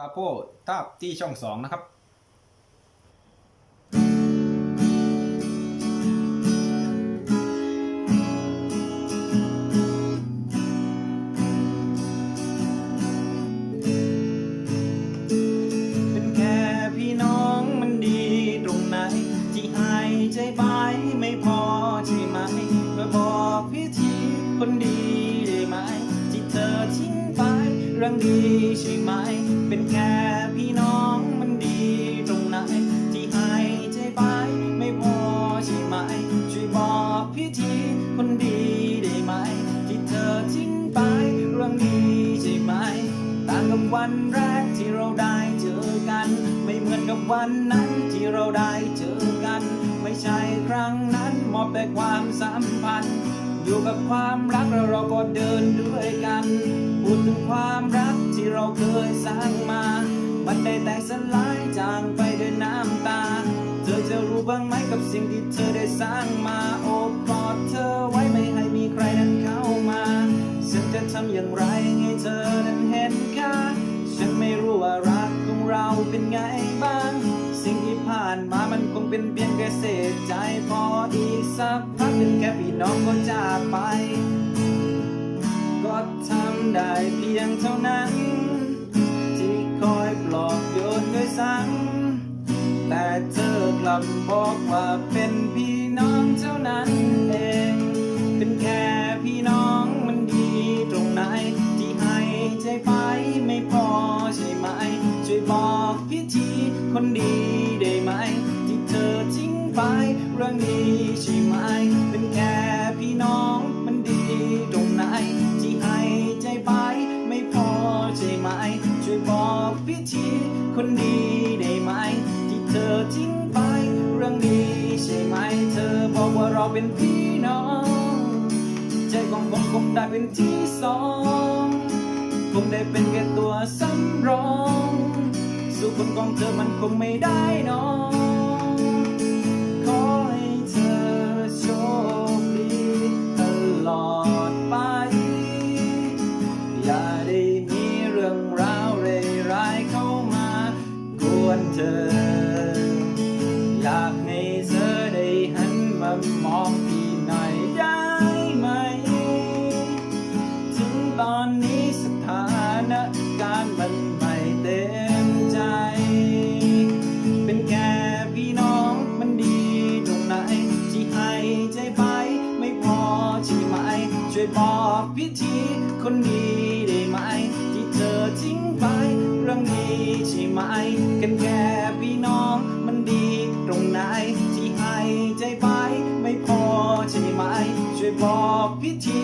กาโปทาบที่ช่องสองนะครับเป็นแค่พี่น้องมันดีตรงไหนที่หายใจไปไม่พอใช่ไหมมาบอกพี่ทีคนดี รื่องดีใช่ไหม เป็นแค่พี่น้องมันดีตรงไหน ที่หายใจไปไม่พอใช่ไหม ช่วยบอกพี่ทีคนดีได้ไหม ที่เธอทิ้งไปเรื่องดีใช่ไหม ต่างกับวันแรกที่เราได้เจอกัน ไม่เหมือนกับวันนั้นที่เราได้เจอกัน ไม่ใช่ครั้งนั้นมอบแต่ความสัมพันธ์ อยู่กับความรักแล้วเราก็เดินด้วยกันพูดถึงความรักที่เราเคยสร้างมา มันได้แตกสลายจางไปด้วยน้ำตา เธอจะรู้บ้างไหมกับสิ่งที่เธอได้สร้างมา โอบกอดเธอไว้ไม่ให้มีใครนั้นเข้ามา ฉันจะทำอย่างไรให้เธอนั้นเห็นค่า ฉันไม่รู้ว่ารักของเราเป็นไงบ้าง สิ่งที่ผ่านมามันคงเป็นเพียงแค่เศษใจพออีกสักพักเป็นแค่พี่น้องก็จากไป ก็ทำได้เพียงเท่านั้น ที่คอยปลอบโยนด้วยซ้ำแต่เธอกลับบอกว่าเป็นพี่น้องเท่านั้นเอง ช่วยบอกพี่ทีคนดีได้ไหม ที่เธอทิ้งไปเรื่องดีใช่ไหม เป็นแค่พี่น้องมันดีตรงไหน ที่ให้ใจไปไม่พอใช่ไหม ช่วยบอกพี่ทีคนดีได้ไหม ที่เธอทิ้งไปเรื่องดีใช่ไหม เธอบอกว่าเราเป็นพี่น้อง ใจของผมคงได้เป็นที่สอง งได้เป็นแค่ตัวสำรอง สู่คนของเธอมันคงไม่ได้นอง ขอให้เธอโชคดีตลอดไป อย่าได้มีเรื่องราวร้ายๆเข้ามากวนเธอ ช่วยบอกพิธีคนดีได้ไหม ที่เธอทิ้งไปเรื่องดีใช่ไหม กันแค่พี่น้องมันดีตรงไหน ที่ให้ใจไปไม่พอใช่ไหม ช่วยบอกพิธี